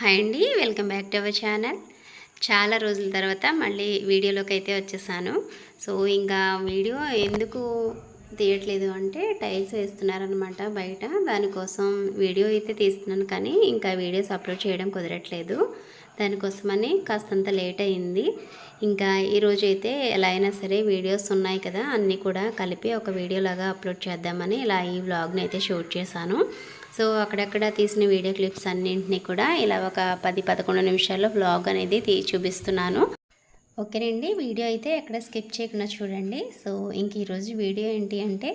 Hi అండి welcome back to our channel. చాలా రోజుల తర్వాత మళ్ళీ వీడియోలోకి అయితే వచ్చేసాను. సో ఇంకా వీడియో ఎందుకు తీయట్లేదు అంటే టైల్స్ వేస్తున్నారనమాట బయట. దానికోసం వీడియో అయితే తీస్తున్నాను కానీ ఇంకా వీడియోస్ అప్లోడ్ చేయడం కుదరట్లేదు. దానికోసమని కాస్తంత లేట్ అయింది. ఇంకా ఈరోజు అయితే ఎలా అయినా సరే వీడియోస్ ఉన్నాయి కదా అన్నీ కూడా కలిపి ఒక వీడియోలాగా అప్లోడ్ చేద్దామని ఇలా ఈ వ్లాగ్ని అయితే షూట్ చేశాను. సో అక్కడక్కడ తీసిన వీడియో క్లిప్స్ అన్నింటినీ కూడా ఇలా ఒక పది పదకొండు నిమిషాల్లో వ్లాగ్ అనేది తీ చూపిస్తున్నాను. ఓకేనండి వీడియో అయితే ఎక్కడ స్కిప్ చేయకుండా చూడండి. సో ఇంక ఈరోజు వీడియో ఏంటి అంటే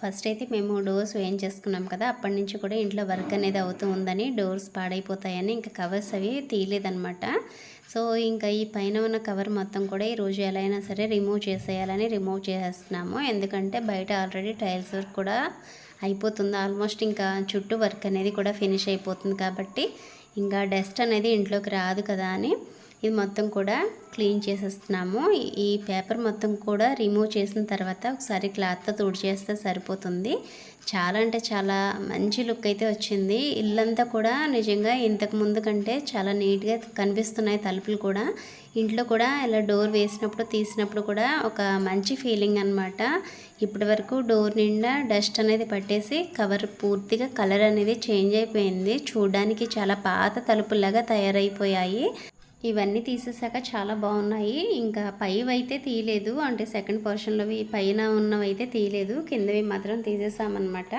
ఫస్ట్ అయితే మేము డోర్స్ వేయించేసుకున్నాం కదా అప్పటి నుంచి కూడా ఇంట్లో వర్క్ అనేది అవుతూ ఉందని డోర్స్ పాడైపోతాయని ఇంకా కవర్స్ అవి తీయలేదనమాట సో ఇంకా ఈ పైన ఉన్న కవర్ మొత్తం కూడా ఈరోజు ఎలా అయినా సరే రిమూవ్ చేసేయాలని రిమూవ్ చేసేస్తున్నాము ఎందుకంటే బయట ఆల్రెడీ టైల్స్ వర్క్ కూడా అయిపోతుంది. ఆల్మోస్ట్ ఇంకా చుట్టూ వర్క్ అనేది కూడా ఫినిష్ అయిపోతుంది కాబట్టి ఇంకా డస్ట్ అనేది ఇంట్లోకి రాదు కదా అని ఇది మొత్తం కూడా క్లీన్ చేసేస్తున్నాము. ఈ పేపర్ మొత్తం కూడా రిమూవ్ చేసిన తర్వాత ఒకసారి క్లాత్తో తుడిచేస్తే సరిపోతుంది. చాలా అంటే చాలా మంచి లుక్ అయితే వచ్చింది. ఇల్లంతా కూడా నిజంగా ఇంతకు ముందు కంటే చాలా నీట్గా కనిపిస్తున్నాయి తలుపులు కూడా. ఇంట్లో కూడా ఇలా డోర్ వేసినప్పుడు తీసినప్పుడు కూడా ఒక మంచి ఫీలింగ్ అనమాట ఇప్పటి వరకు డోర్ నిండా డస్ట్ అనేది పట్టేసి కవర్ పూర్తిగా కలర్ అనేది చేంజ్ అయిపోయింది. చూడడానికి చాలా పాత తలుపులాగా తయారైపోయాయి. ఇవన్నీ తీసేసాక చాలా బాగున్నాయి. ఇంకా పైవి అయితే తీయలేదు. అంటే సెకండ్ పోర్షన్లోవి పైన ఉన్నవి అయితే తీయలేదు. కిందవి మాత్రం తీసేసామన్నమాట.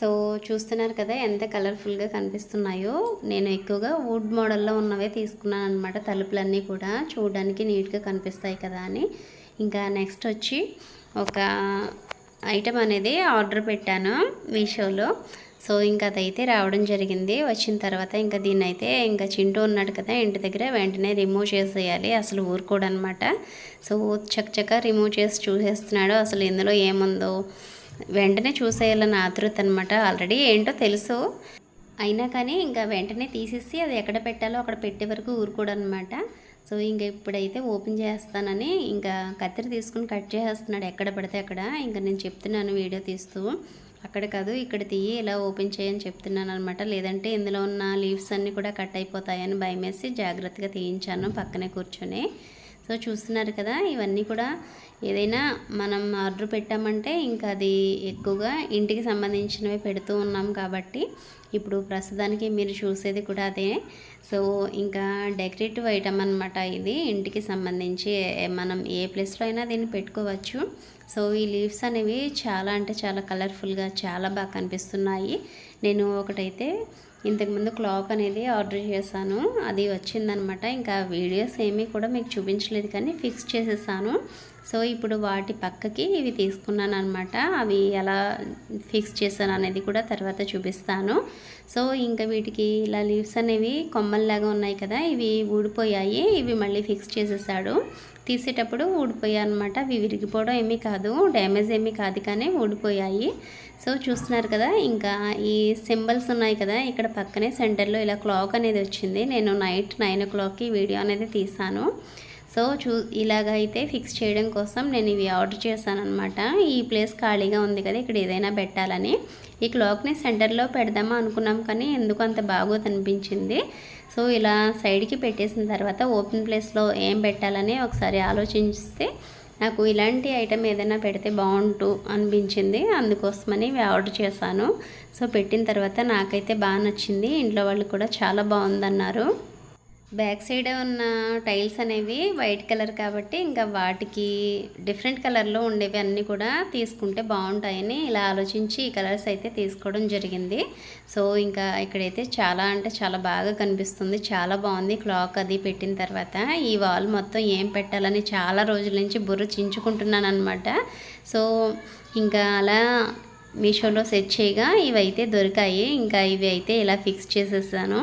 సో చూస్తున్నారు కదా ఎంత కలర్ఫుల్గా కనిపిస్తున్నాయో. నేను ఎక్కువగా వుడ్ మోడల్లో ఉన్నవే తీసుకున్నాను అనమాట తలుపులన్నీ కూడా. చూడడానికి నీట్గా కనిపిస్తాయి కదా అని. ఇంకా నెక్స్ట్ వచ్చి ఒక ఐటమ్ అనేది ఆర్డర్ పెట్టాను మీషోలో. సో ఇంకా అదైతే రావడం జరిగింది. వచ్చిన తర్వాత ఇంకా దీన్ని అయితే ఇంకా చింటూ ఉన్నాడు కదా ఇంటి దగ్గర వెంటనే రిమూవ్ చేసేయాలి అసలు ఊరుకోడనమాట. సో చక్కచక్క రిమూవ్ చేసి చూసేస్తున్నాడు అసలు ఇందులో ఏముందో. వెంటనే చూసేయాలని ఆతృత అనమాట ఆల్రెడీ ఏంటో తెలుసు. అయినా కానీ ఇంకా వెంటనే తీసేసి అది ఎక్కడ పెట్టాలో అక్కడ పెట్టే వరకు ఊరుకోడనమాట. సో ఇంకా ఇప్పుడైతే ఓపెన్ చేస్తానని ఇంకా కత్తిరి తీసుకుని కట్ చేసేస్తున్నాడు. ఎక్కడ పడితే అక్కడ. ఇంకా నేను చెప్తున్నాను వీడియో తీస్తూ. అక్కడ కాదు ఇక్కడ తీయి ఇలా ఓపెన్ చేయని చెప్తున్నాను అనమాట లేదంటే ఇందులో ఉన్న లీవ్స్ అన్నీ కూడా కట్ అయిపోతాయని భయమేసి జాగ్రత్తగా తీయించాను పక్కనే కూర్చొని. సో చూస్తున్నారు కదా ఇవన్నీ కూడా ఏదైనా మనం ఆర్డర్ పెట్టామంటే ఇంకా అది ఎక్కువగా ఇంటికి సంబంధించినవి పెడుతూ ఉన్నాం కాబట్టి ఇప్పుడు ప్రస్తుతానికి మీరు చూసేది కూడా అదే. సో ఇంకా డెకరేటివ్ ఐటమ్ అనమాట ఇది. ఇంటికి సంబంధించి మనం ఏ ప్లేస్లో అయినా దీన్ని పెట్టుకోవచ్చు. సో ఈ లీవ్స్ అనేవి చాలా అంటే చాలా కలర్ఫుల్గా చాలా బాగా కనిపిస్తున్నాయి. నేను ఒకటైతే ఇంతకుముందు క్లాక్ అనేది ఆర్డర్ చేశాను. అది వచ్చిందనమాట. ఇంకా వీడియోస్ ఏమీ కూడా మీకు చూపించలేదు కానీ ఫిక్స్ చేసేసాను. సో ఇప్పుడు వాటి పక్కకి ఇవి తీసుకున్నాను అనమాట అవి ఎలా ఫిక్స్ చేశాను అనేది కూడా తర్వాత చూపిస్తాను. సో ఇంకా వీటికి ఇలా లీవ్స్ అనేవి కొమ్మల్లాగా ఉన్నాయి కదా ఇవి ఊడిపోయాయి. ఇవి మళ్ళీ ఫిక్స్ చేసేసాడు. తీసేటప్పుడు ఊడిపోయాయి అనమాట అవి విరిగిపోవడం ఏమీ కాదు. డ్యామేజ్ ఏమీ కాదు కానీ ఊడిపోయాయి. సో చూస్తున్నారు కదా ఇంకా ఈ సింబల్స్ ఉన్నాయి కదా ఇక్కడ పక్కనే సెంటర్లో ఇలా క్లాక్ అనేది వచ్చింది. నేను నైట్ నైన్ ఓ క్లాక్కి వీడియో అనేది తీసాను సో చూ ఇలాగైతే ఫిక్స్ చేయడం కోసం నేను ఇవి ఆర్డర్ చేశాను అనమాట ఈ ప్లేస్ ఖాళీగా ఉంది కదా ఇక్కడ ఏదైనా పెట్టాలని. ఈ క్లాక్ని సెంటర్లో పెడదామా అనుకున్నాం కానీ ఎందుకు అంత బాగోదు అనిపించింది సో ఇలా సైడ్కి పెట్టేసిన తర్వాత ఓపెన్ ప్లేస్లో ఏం పెట్టాలని ఒకసారి ఆలోచిస్తే నాకు ఇలాంటి ఐటెం ఏదైనా పెడితే బాగుంటు అనిపించింది. అందుకోసమని ఆర్డర్ చేశాను. సో పెట్టిన తర్వాత నాకైతే బాగా నచ్చింది. ఇంట్లో వాళ్ళు కూడా చాలా బాగుందన్నారు. బ్యాక్ సైడ్ ఉన్న టైల్స్ అనేవి వైట్ కలర్ కాబట్టి ఇంకా వాటికి డిఫరెంట్ కలర్లో ఉండేవి అన్నీ కూడా తీసుకుంటే బాగుంటాయని ఇలా ఆలోచించి ఈ కలర్స్ అయితే తీసుకోవడం జరిగింది. సో ఇంకా ఇక్కడైతే చాలా అంటే చాలా బాగా కనిపిస్తుంది. చాలా బాగుంది క్లాక్ అది పెట్టిన తర్వాత. ఈ వాల్ మొత్తం ఏం పెట్టాలని చాలా రోజుల నుంచి బుర్ర చించుకుంటున్నాను అనమాట సో ఇంకా అలా మీషోలో సెట్ చేయగా ఇవైతే దొరికాయి. ఇంకా ఇవి అయితే ఇలా ఫిక్స్ చేసేసాను.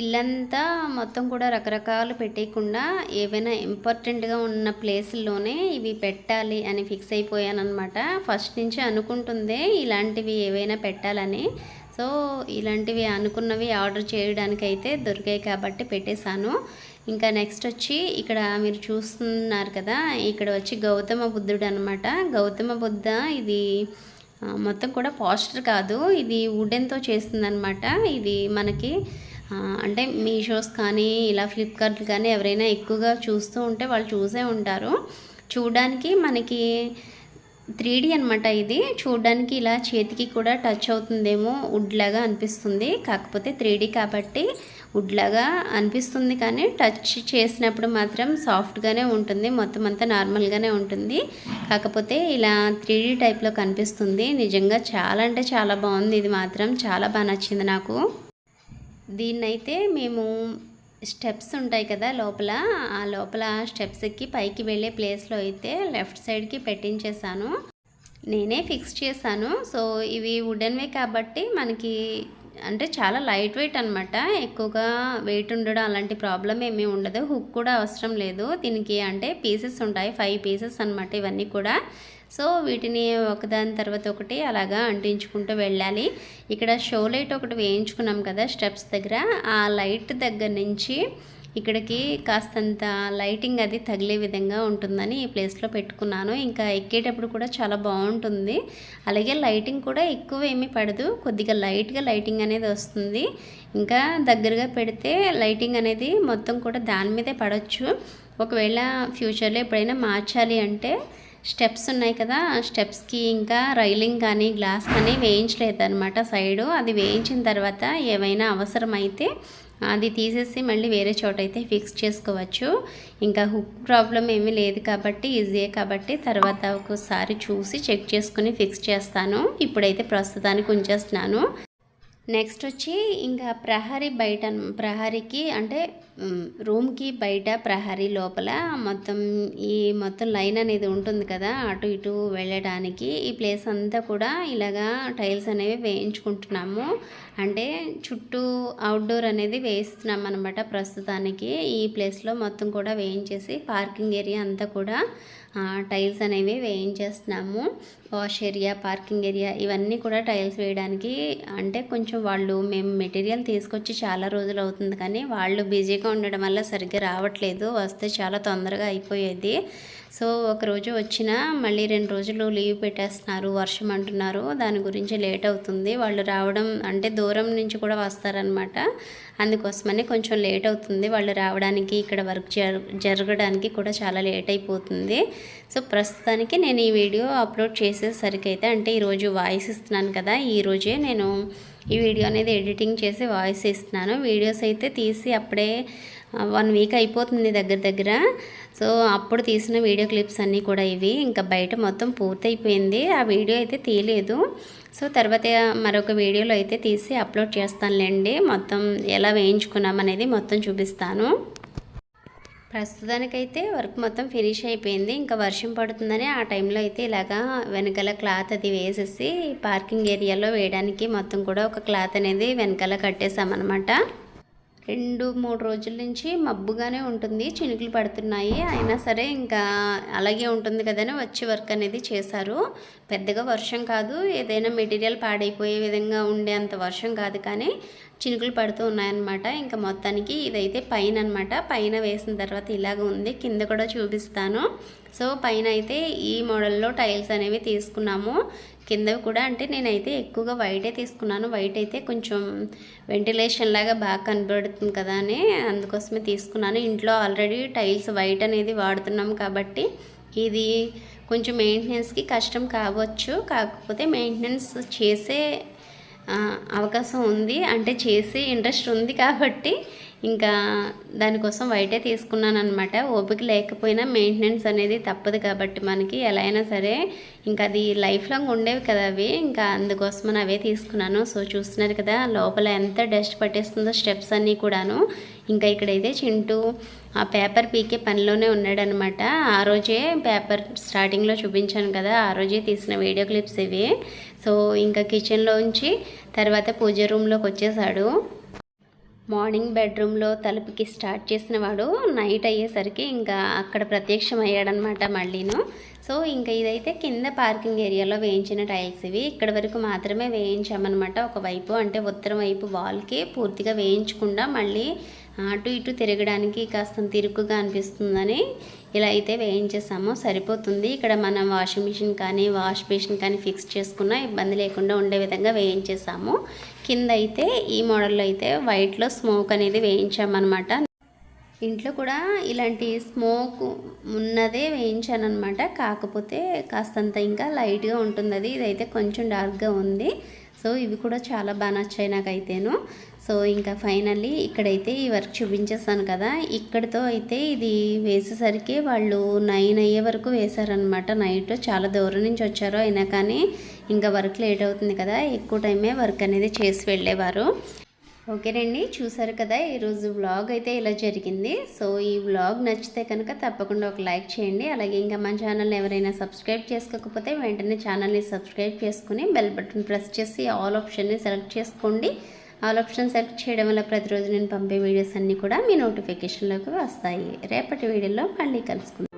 ఇల్లంతా మొత్తం కూడా రకరకాలు పెట్టేయకుండా ఏవైనా ఇంపార్టెంట్గా ఉన్న ప్లేసుల్లోనే ఇవి పెట్టాలి అని ఫిక్స్ అయిపోయానమాట ఫస్ట్ నుంచి అనుకుంటుందే ఇలాంటివి ఏవైనా పెట్టాలని. సో ఇలాంటివి అనుకున్నవి ఆర్డర్ చేయడానికైతే దొరికాయి కాబట్టి పెట్టేశాను. ఇంకా నెక్స్ట్ వచ్చి ఇక్కడ మీరు చూస్తున్నారు కదా ఇక్కడ వచ్చి గౌతమ బుద్ధుడు అనమాట గౌతమ బుద్ధ ఇది మొత్తం కూడా పాస్టర్ కాదు ఇది వుడెన్తో చేస్తుందనమాట ఇది మనకి అంటే మీషోస్ కానీ ఇలా ఫ్లిప్కార్ట్ కానీ ఎవరైనా ఎక్కువగా చూస్తూ ఉంటే వాళ్ళు చూసే ఉంటారు. చూడడానికి మనకి త్రీ డీ అనమాట ఇది. చూడడానికి ఇలా చేతికి కూడా టచ్ అవుతుందేమో వుడ్ లాగా అనిపిస్తుంది. కాకపోతే త్రీ డీ కాబట్టి వుడ్ లాగా అనిపిస్తుంది కానీ టచ్ చేసినప్పుడు మాత్రం సాఫ్ట్గానే ఉంటుంది. మొత్తం అంతా నార్మల్గానే ఉంటుంది. కాకపోతే ఇలా త్రీ డీ టైప్లో కనిపిస్తుంది. నిజంగా చాలా అంటే చాలా బాగుంది. ఇది మాత్రం చాలా బాగా నచ్చింది నాకు. దీన్నైతే మేము స్టెప్స్ ఉంటాయి కదా లోపల ఆ లోపల స్టెప్స్ ఎక్కి పైకి వెళ్ళే ప్లేస్లో అయితే లెఫ్ట్ సైడ్కి పెట్టించేసాను నేనే ఫిక్స్ చేశాను. సో ఇవి వుడెన్వే కాబట్టి మనకి అంటే చాలా లైట్ వెయిట్ అనమాట ఎక్కువగా వెయిట్ ఉండడం అలాంటి ప్రాబ్లం ఏమీ ఉండదు. హుక్ కూడా అవసరం లేదు. దీనికి అంటే పీసెస్ ఉంటాయి. ఫైవ్ పీసెస్ అనమాట ఇవన్నీ కూడా. సో వీటిని ఒకదాని తర్వాత ఒకటి అలాగా అంటించుకుంటూ వెళ్ళాలి. ఇక్కడ షో లైట్ ఒకటి వేయించుకున్నాం కదా స్టెప్స్ దగ్గర. ఆ లైట్ దగ్గర నుంచి ఇక్కడికి కాస్తంత లైటింగ్ అది తగిలే విధంగా ఉంటుందని ఈ ప్లేస్లో పెట్టుకున్నాను. ఇంకా ఎక్కేటప్పుడు కూడా చాలా బాగుంటుంది. అలాగే లైటింగ్ కూడా ఎక్కువ ఏమీ పడదు. కొద్దిగా లైట్గా లైటింగ్ అనేది వస్తుంది. ఇంకా దగ్గరగా పెడితే లైటింగ్ అనేది మొత్తం కూడా దాని మీదే పడవచ్చు ఒకవేళ ఫ్యూచర్లో ఎప్పుడైనా మార్చాలి అంటే స్టెప్స్ ఉన్నాయి కదా స్టెప్స్కి ఇంకా రైలింగ్ కానీ గ్లాస్ కానీ వేయించలేదు అనమాట సైడు. అది వేయించిన తర్వాత ఏమైనా అవసరమైతే అది తీసేసి మళ్ళీ వేరే చోట అయితే ఫిక్స్ చేసుకోవచ్చు. ఇంకా హుక్ ప్రాబ్లం ఏమీ లేదు కాబట్టి ఈజీయే కాబట్టి తర్వాత ఒకసారి చూసి చెక్ చేసుకుని ఫిక్స్ చేస్తాను. ఇప్పుడైతే ప్రస్తుతానికి ఉంచేస్తున్నాను. నెక్స్ట్ వచ్చి ఇంకా ప్రహరీ బయట ప్రహరీకి అంటే రూమ్కి బయట ప్రహరీ లోపల మొత్తం ఈ మొత్తం లైన్ అనేది ఉంటుంది కదా అటు ఇటు వెళ్ళడానికి. ఈ ప్లేస్ అంతా కూడా ఇలాగా టైల్స్ అనేవి వేయించుకుంటున్నాము. అంటే చుట్టూ అవుట్డోర్ అనేది వేయిస్తున్నాం అనమాట ప్రస్తుతానికి. ఈ ప్లేస్లో మొత్తం కూడా వేయించేసి పార్కింగ్ ఏరియా అంతా కూడా టైల్స్ అనేవి వేయించేస్తున్నాము. వాష్ ఏరియా పార్కింగ్ ఏరియా ఇవన్నీ కూడా టైల్స్ వేయడానికి. అంటే కొంచెం వాళ్ళు మేము మెటీరియల్ తీసుకొచ్చి చాలా రోజులు అవుతుంది కానీ వాళ్ళు బిజీగా ఉండడం వల్ల సరిగ్గా రావట్లేదు. వస్తే చాలా తొందరగా అయిపోయేది. సో ఒకరోజు వచ్చినా మళ్ళీ రెండు రోజులు లీవ్ పెట్టేస్తున్నారు వర్షం అంటున్నారు. దాని గురించి లేట్ అవుతుంది. వాళ్ళు రావడం అంటే దూరం నుంచి కూడా వస్తారనమాట అందుకోసమని కొంచెం లేట్ అవుతుంది. వాళ్ళు రావడానికి ఇక్కడ వర్క్ జరగడానికి కూడా చాలా లేట్ అయిపోతుంది. సో ప్రస్తుతానికి నేను ఈ వీడియో అప్లోడ్ చేసేసరికి అయితే అంటే ఈరోజు వాయిస్ ఇస్తున్నాను కదా ఈరోజే నేను ఈ వీడియో అనేది ఎడిటింగ్ చేసి వాయిస్ ఇస్తున్నాను. వీడియోస్ అయితే తీసి అప్పుడే వన్ వీక్ అయిపోతుంది దగ్గర దగ్గర. సో అప్పుడు తీసిన వీడియో క్లిప్స్ అన్నీ కూడా ఇవి. ఇంకా బయట మొత్తం పూర్తయిపోయింది. ఆ వీడియో అయితే తీయలేదు. సో తర్వాత మరొక వీడియోలో అయితే తీసి అప్లోడ్ చేస్తానులేండి. మొత్తం ఎలా వేయించుకున్నాం అనేది మొత్తం చూపిస్తాను. ప్రస్తుతానికైతే వర్క్ మొత్తం ఫినిష్ అయిపోయింది. ఇంకా వర్షం పడుతుందని ఆ టైంలో అయితే ఇలాగా వెనకాల క్లాత్ అది వేసేసి పార్కింగ్ ఏరియాలో వేయడానికి మొత్తం కూడా ఒక క్లాత్ అనేది వెనకాల కట్టేసామన్నమాట రెండు మూడు రోజుల నుంచి మబ్బుగానే ఉంటుంది. చినుకులు పడుతున్నాయి. అయినా సరే ఇంకా అలాగే ఉంటుంది కదని వచ్చి వర్క్ అనేది చేశారు. పెద్దగా వర్షం కాదు. ఏదైనా మెటీరియల్ పాడైపోయే విధంగా ఉండే అంత వర్షం కాదు కానీ చినుకులు పడుతూ ఉన్నాయన్నమాట. ఇంకా మొత్తానికి ఇదైతే పైన అనమాట పైన వేసిన తర్వాత ఇలాగ ఉంది. కింద కూడా చూపిస్తాను. సో పైన అయితే ఈ మోడల్లో టైల్స్ అనేవి తీసుకున్నాము. కింద కూడా అంటే నేనైతే ఎక్కువగా వైటే తీసుకున్నాను. వైట్ అయితే కొంచెం వెంటిలేషన్ లాగా బాగా కనబడుతుంది కదా అని అందుకోసమే తీసుకున్నాను. ఇంట్లో ఆల్రెడీ టైల్స్ వైట్ అనేది వాడుతున్నాం కాబట్టి ఇది కొంచెం మెయింటెనెన్స్కి కష్టం కావచ్చు. కాకపోతే మెయింటెనెన్స్ చేసే అవకాశం ఉంది. అంటే చేసి ఇంట్రెస్ట్ ఉంది కాబట్టి ఇంకా దానికోసం వైటే తీసుకున్నాను అనమాట ఓపిక లేకపోయినా మెయింటెనెన్స్ అనేది తప్పదు కాబట్టి మనకి ఎలా అయినా సరే ఇంకా అది లైఫ్ లాంగ్ ఉండేవి కదా అవి. ఇంకా అందుకోసమని అవే తీసుకున్నాను. సో చూస్తున్నారు కదా లోపల ఎంత డస్ట్ పట్టేస్తుందో స్టెప్స్ అన్నీ కూడాను. ఇంకా ఇక్కడైతే చింటూ ఆ పేపర్ పీకే పనిలోనే ఉన్నాడనమాట ఆ రోజే పేపర్ స్టార్టింగ్లో చూపించాను కదా. ఆ రోజే తీసిన వీడియో క్లిప్స్ ఇవి. సో ఇంకా కిచెన్లో ఉంచి తర్వాత పూజ రూమ్లోకి వచ్చేసాడు. మార్నింగ్ బెడ్రూమ్లో తలుపుకి స్టార్ట్ చేసిన వాడు నైట్ అయ్యేసరికి ఇంకా అక్కడ ప్రత్యక్షం అయ్యాడనమాట మళ్ళీను. సో ఇంకా ఇదైతే కింద పార్కింగ్ ఏరియాలో వేయించిన టైల్స్ ఇవి. ఇక్కడ వరకు మాత్రమే వేయించామన్నమాట ఒకవైపు అంటే ఉత్తరం వైపు వాల్కి పూర్తిగా వేయించకుండా మళ్ళీ అటు ఇటు తిరగడానికి కాస్త తిరుకుగా అనిపిస్తుందని ఇలా అయితే వేయించేసాము. సరిపోతుంది. ఇక్కడ మనం వాషింగ్ మిషన్ కానీ వాష్ బేసిన్ కానీ ఫిక్స్ చేసుకున్న ఇబ్బంది లేకుండా ఉండే విధంగా వేయించేసాము. కింద అయితే ఈ మోడల్లో అయితే వైట్లో స్మోక్ అనేది వేయించామన్నమాట. ఇంట్లో కూడా ఇలాంటి స్మోక్ ఉన్నదే వేయించాను అనమాట కాకపోతే కాస్తంత ఇంకా లైట్గా ఉంటుంది అది ఇదైతే కొంచెం డార్క్గా ఉంది. సో ఇవి కూడా చాలా బాగా నచ్చాయి నాకైతేను. సో ఇంకా ఫైనల్లీ ఇక్కడైతే ఈ వర్క్ చూపించేస్తాను కదా. ఇక్కడితో అయితే ఇది వేసేసరికి వాళ్ళు నైన్ అయ్యే వరకు వేశారనమాట నైట్ చాలా దూరం నుంచి వచ్చారు అయినా కానీ ఇంకా వర్క్ లేట్ అవుతుంది కదా. ఎక్కువ టైమే వర్క్ అనేది చేసి వెళ్ళేవారు. ఓకేనండి చూసారు కదా ఈరోజు వ్లాగ్ అయితే ఇలా జరిగింది. సో ఈ వ్లాగ్ నచ్చితే కనుక తప్పకుండా ఒక లైక్ చేయండి. అలాగే ఇంకా మన ఛానల్ని ఎవరైనా సబ్స్క్రైబ్ చేసుకోకపోతే వెంటనే ఛానల్ని సబ్స్క్రైబ్ చేసుకుని బెల్ బటన్ ప్రెస్ చేసి ఆల్ ఆప్షన్ని సెలెక్ట్ చేసుకోండి. ఆల్ ఆప్షన్ సెలెక్ట్ చేయడం వల్ల ప్రతిరోజు నేను పంపే వీడియోస్ అన్నీ కూడా మీ నోటిఫికేషన్లోకి వస్తాయి. రేపటి వీడియోలో మళ్ళీ కలుసుకుందాం.